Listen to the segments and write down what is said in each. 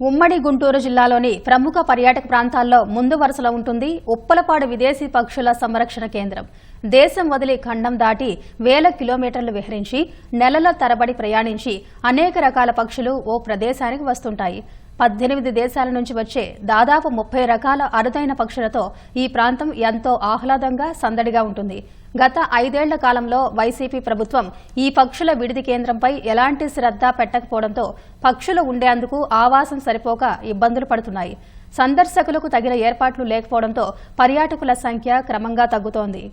ఉమ్మడి గుంటూరు జిల్లాలోని ప్రముఖ పర్యాటక ప్రాంతాల్లో ముందు వరుసలో ఉంటుంది ఉప్పలపాడు విదేశీ పక్షుల సంరక్షణ కేంద్రం. దేశం వదిలి ఖండం దాటి వేల కిలోమీటర్లు విహరించి నెలల తరబడి ప్రయాణించి అనేక రకాల పక్షులు ఓ ప్రదేశానికి వస్తుంటాయి. పద్దెనిమిది దేశాల నుంచి వచ్చే దాదాపు ముప్పై రకాల అరుదైన పక్షులతో ఈ ప్రాంతం ఎంతో ఆహ్లాదంగా సందడిగా ఉంటుంది. గత ఐదేళ్ళ కాలంలో వైసీపీ ప్రభుత్వం ఈ పక్షుల విడిది కేంద్రంపై ఎలాంటి శ్రద్ధ పెట్టకపోవడంతో పక్షులు ఉండేందుకు ఆవాసం సరిపోక ఇబ్బందులు పడుతున్నాయి. సందర్శకులకు తగిన ఏర్పాట్లు లేకపోవడంతో పర్యాటకుల సంఖ్య క్రమంగా తగ్గుతోంది.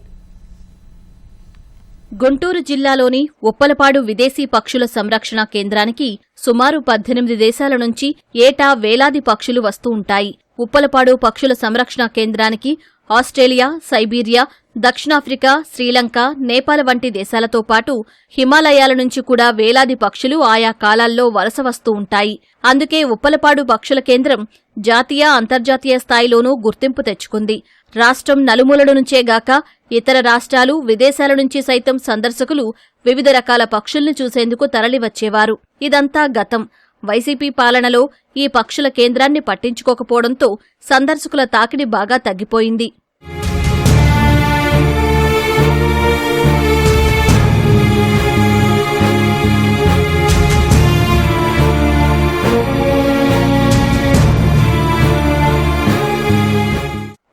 గుంటూరు జిల్లాలోని ఉప్పలపాడు విదేశీ పక్షుల సంరక్షణ కేంద్రానికి సుమారు పద్దెనిమిది దేశాల నుంచి ఏటా వేలాది పక్షులు వస్తూ ఉంటాయి. ఉప్పలపాడు పక్షుల సంరక్షణ కేంద్రానికి ఆస్ట్రేలియా సైబీరియా దక్షిణాఫ్రికా శ్రీలంక నేపాల్ వంటి దేశాలతో పాటు హిమాలయాల నుంచి కూడా వేలాది పక్షులు ఆయా కాలాల్లో వలస వస్తూ ఉంటాయి. అందుకే ఉప్పలపాడు పక్షుల కేంద్రం జాతీయ అంతర్జాతీయ స్థాయిలోనూ గుర్తింపు తెచ్చుకుంది. రాష్ట్రం నలుమూలల నుంచే గాక ఇతర రాష్ట్రాలు విదేశాల నుంచి సైతం సందర్శకులు వివిధ రకాల పక్షుల్ని చూసేందుకు తరలివచ్చేవారు. ఇదంతా గతం. వైసీపీ పాలనలో ఈ పక్షుల కేంద్రాన్ని పట్టించుకోకపోవడంతో సందర్శకుల తాకిడి బాగా తగ్గిపోయింది.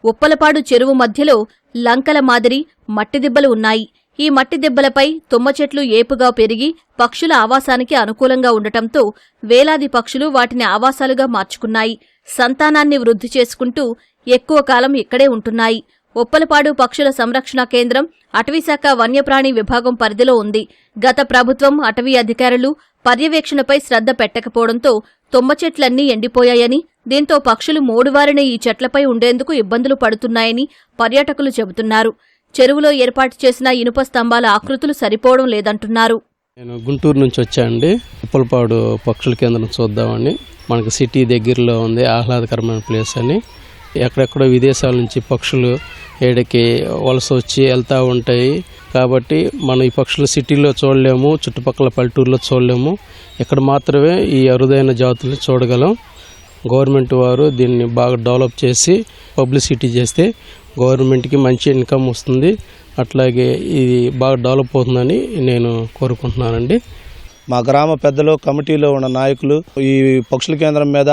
ఉప్పలపాడు చెరువు మధ్యలో లంకల మాదిరి మట్టి దిబ్బలు ఉన్నాయి. ఈ మట్టి దిబ్బలపై తుమ్మ చెట్లు ఏపుగా పెరిగి పక్షుల ఆవాసానికి అనుకూలంగా ఉండటంతో వేలాది పక్షులు వాటిని ఆవాసాలుగా మార్చుకున్నాయి. సంతానాన్ని వృద్ధి చేసుకుంటూ ఎక్కువ కాలం ఇక్కడే ఉంటున్నాయి. ఉప్పలపాడు పక్షుల సంరక్షణ కేంద్రం అటవీశాఖ వన్యప్రాణి విభాగం పరిధిలో ఉంది. గత ప్రభుత్వం అటవీ అధికారులు పర్యవేక్షణపై శ్రద్ధ పెట్టకపోవడంతో తుమ్మ చెట్లన్నీ ఎండిపోయాయని దీంతో పక్షులు మూడువారిన ఈ చెట్లపై ఉండేందుకు ఇబ్బందులు పడుతున్నాయని పర్యాటకులు చెబుతున్నారు. చెరువులో ఏర్పాటు చేసిన ఇనుప స్తంభాల ఆకృతులు సరిపోవడం లేదంటున్నారు. నేను గుంటూరు నుంచి వచ్చానండి ఉప్పలపాడు పక్షుల కేంద్రం చూద్దామని. మనకు సిటీ దగ్గరలో ఉంది ఆహ్లాదకరమైన ప్లేస్ అని. ఎక్కడెక్కడో విదేశాల నుంచి పక్షులు ఏడకి వలస వచ్చి వెళ్తూ ఉంటాయి. కాబట్టి మనం ఈ పక్షులు సిటీలో చూడలేము చుట్టుపక్కల పల్లెటూరులో చూడలేము. ఇక్కడ మాత్రమే ఈ అరుదైన జాతులు చూడగలం. గవర్నమెంట్ వారు దీన్ని బాగా డెవలప్ చేసి పబ్లిసిటీ చేస్తే గవర్నమెంట్కి మంచి ఇన్కమ్ వస్తుంది. అట్లాగే ఇది బాగా డెవలప్ అవుతుందని నేను కోరుకుంటున్నానండి. మా గ్రామ పెద్దలు కమిటీలో ఉన్న నాయకులు ఈ పక్షుల కేంద్రం మీద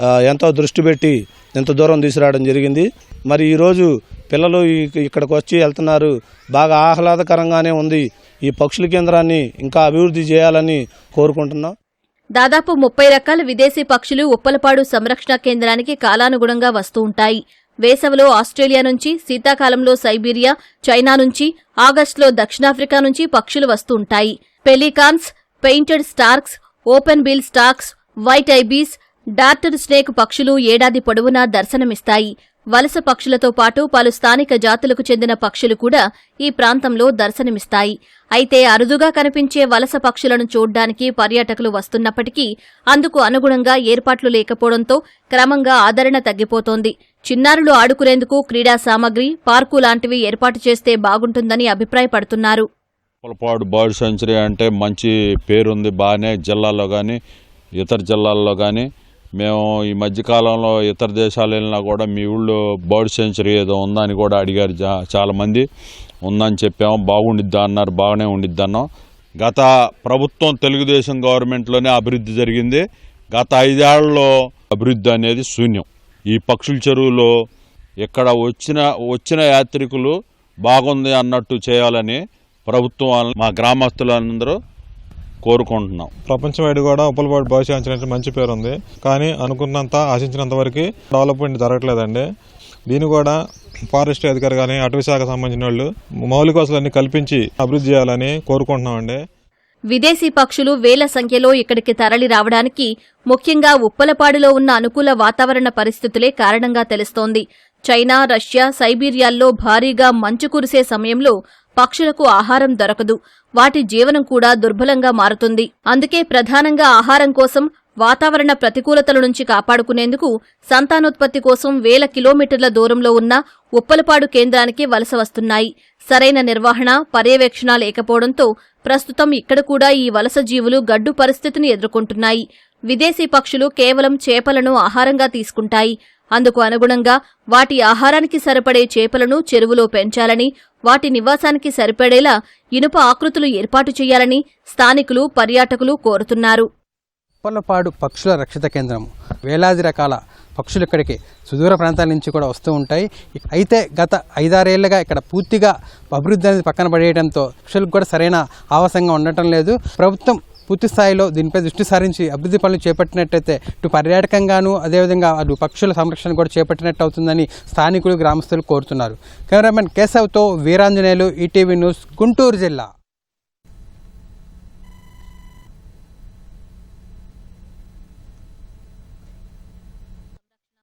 ఎంతో దృష్టి పెట్టి ఎంత దూరం తీసుకురావడం జరిగింది. మరి ఈరోజు పిల్లలు ఇక్కడికి వచ్చి వెళ్తున్నారు. బాగా ఆహ్లాదకరంగానే ఉంది. ఈ పక్షుల కేంద్రాన్ని ఇంకా అభివృద్ధి చేయాలని కోరుకుంటున్నాం. దాదాపు ముప్పై రకాల విదేశీ పక్షులు ఉప్పలపాడు సంరక్షణ కేంద్రానికి కాలానుగుణంగా వస్తూ ఉంటాయి. వేసవిలో ఆస్ట్రేలియా నుంచి శీతాకాలంలో సైబీరియా చైనా నుంచి ఆగస్టులో దక్షిణాఫ్రికా నుంచి పక్షులు వస్తూ ఉంటాయి. Pelicans painted storks open bill storks white ibis darter snake పక్షులు ఏడాది పొడవునా దర్శనమిస్తాయి. వలస పక్షులతో పాటు పలు స్థానిక జాతులకు చెందిన పక్షులు కూడా ఈ ప్రాంతంలో దర్శనమిస్తాయి. అయితే అరుదుగా కనిపించే వలస పక్షులను చూడ్డానికి పర్యాటకులు వస్తున్నప్పటికీ అందుకు అనుగుణంగా ఏర్పాట్లు లేకపోవడంతో క్రమంగా ఆదరణ తగ్గిపోతోంది. చిన్నారులు ఆడుకునేందుకు క్రీడా సామగ్రి పార్కు లాంటివి ఏర్పాటు చేస్తే బాగుంటుందని అభిప్రాయపడుతున్నారు. పొలపాడు బర్డ్ సెంచరీ అంటే మంచి పేరుంది బాగానే జిల్లాలో కానీ ఇతర జిల్లాల్లో కానీ మేము ఈ మధ్యకాలంలో ఇతర దేశాలు వెళ్ళినా కూడా మీ ఊళ్ళో బర్డ్ సెంచరీ ఏదో ఉందని కూడా అడిగారు జా- చాలామంది. ఉందని చెప్పాము. బాగుండిద్దా అన్నారు. బాగానే ఉండిద్ది అన్నాం గత ప్రభుత్వం తెలుగుదేశం గవర్నమెంట్లోనే అభివృద్ధి జరిగింది. గత ఐదేళ్ళలో అభివృద్ధి అనేది శూన్యం. ఈ పక్షుల చెరువులో ఇక్కడ వచ్చిన వచ్చిన యాత్రికులు బాగుంది అన్నట్టు చేయాలని ప్రభుత్వం మా గ్రామస్తులందరూ కోరుకుంటున్నాం. ప్రపంచం వైడ్ కూడా ఉప్పలపాడు భవిష్య అంటే మంచి పేరు ఉంది. కానీ అనుకున్నంత ఆశించినంత వరకు డెవలప్మెంట్ జరగట్లేదండి. దీన్ని కూడా ఫారెస్ట్ అధికారి కానీ అటవీ శాఖ సంబంధించిన వాళ్ళు మౌలిక వసతులన్నీ కల్పించి అభివృద్ధి చేయాలని కోరుకుంటున్నామండి. విదేశీ పక్షులు వేల సంఖ్యలో ఇక్కడికి తరలి రావడానికి ముఖ్యంగా ఉప్పలపాడులో ఉన్న అనుకూల వాతావరణ పరిస్థితులే కారణంగా తెలుస్తోంది. చైనా రష్యా సైబీరియాల్లో భారీగా మంచు కురిసే సమయంలో పక్షులకు ఆహారం దొరకదు. వాటి జీవనం కూడా దుర్బలంగా మారుతుంది. అందుకే ప్రధానంగా ఆహారం కోసం వాతావరణ ప్రతికూలతల నుంచి కాపాడుకునేందుకు సంతానోత్పత్తి కోసం వేల కిలోమీటర్ల దూరంలో ఉన్న ఉప్పలపాడు కేంద్రానికి వలస వస్తున్నాయి. సరైన నిర్వహణ పర్యవేక్షణ లేకపోవడంతో ప్రస్తుతం ఇక్కడ కూడా ఈ వలస జీవులు గడ్డు పరిస్థితిని ఎదుర్కొంటున్నాయి. విదేశీ పక్షులు కేవలం చేపలను ఆహారంగా తీసుకుంటాయి. అందుకు అనుగుణంగా వాటి ఆహారానికి సరిపడే చేపలను చెరువులో పెంచాలని వాటి నివాసానికి సరిపడేలా ఇనుప ఆకృతులు ఏర్పాటు చేయాలని స్థానికులు పర్యాటకులు కోరుతున్నారు. ఉప్పలపాడు పక్షుల రక్షిత కేంద్రం. వేలాది రకాల పక్షులు ఇక్కడికి సుదూర ప్రాంతాల నుంచి కూడా వస్తూ ఉంటాయి. అయితే గత ఐదారేళ్ళుగా ఇక్కడ పూర్తిగా అభివృద్ధి అనేది పక్కన పడేయడంతో పక్షులకు కూడా సరైన ఆవాసంగా ఉండటం లేదు. ప్రభుత్వం పూర్తి స్థాయిలో దీనిపై దృష్టి సారించి అభివృద్ధి పనులు చేపట్టినట్టయితే ఇటు పర్యాటకంగాను అదేవిధంగా అటు పక్షుల సంరక్షణ కూడా చేపట్టినట్టు అవుతుందని స్థానికులు గ్రామస్తులు కోరుతున్నారు. కెమెరామెన్ కేశవ్తో వీరాంజనేయులు ఈటీవీ న్యూస్ గుంటూరు జిల్లా.